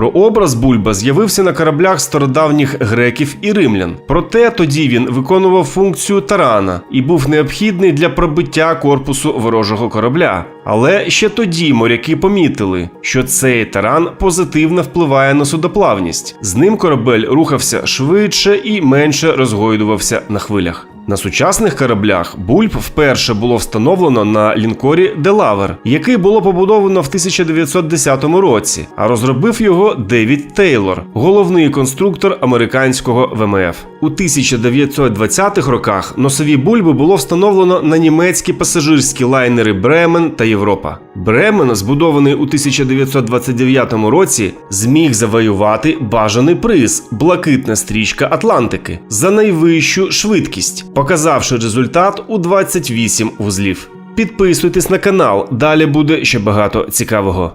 Прообраз Бульба з'явився на кораблях стародавніх греків і римлян. Проте тоді він виконував функцію тарана і був необхідний для пробиття корпусу ворожого корабля. Але ще тоді моряки помітили, що цей таран позитивно впливає на судоплавність. З ним корабель рухався швидше і менше розгойдувався на хвилях. На сучасних кораблях бульб вперше було встановлено на лінкорі Делавер, який було побудовано в 1910 році, а розробив його Девід Тейлор, головний конструктор американського ВМФ. У 1920-х роках носові бульби було встановлено на німецькі пасажирські лайнери Бремен та Європа. Бремен, збудований у 1929 році, зміг завоювати бажаний приз Блакитна стрічка Атлантики за найвищу швидкість, показавши результат у 28 вузлів. Підписуйтесь на канал, далі буде ще багато цікавого.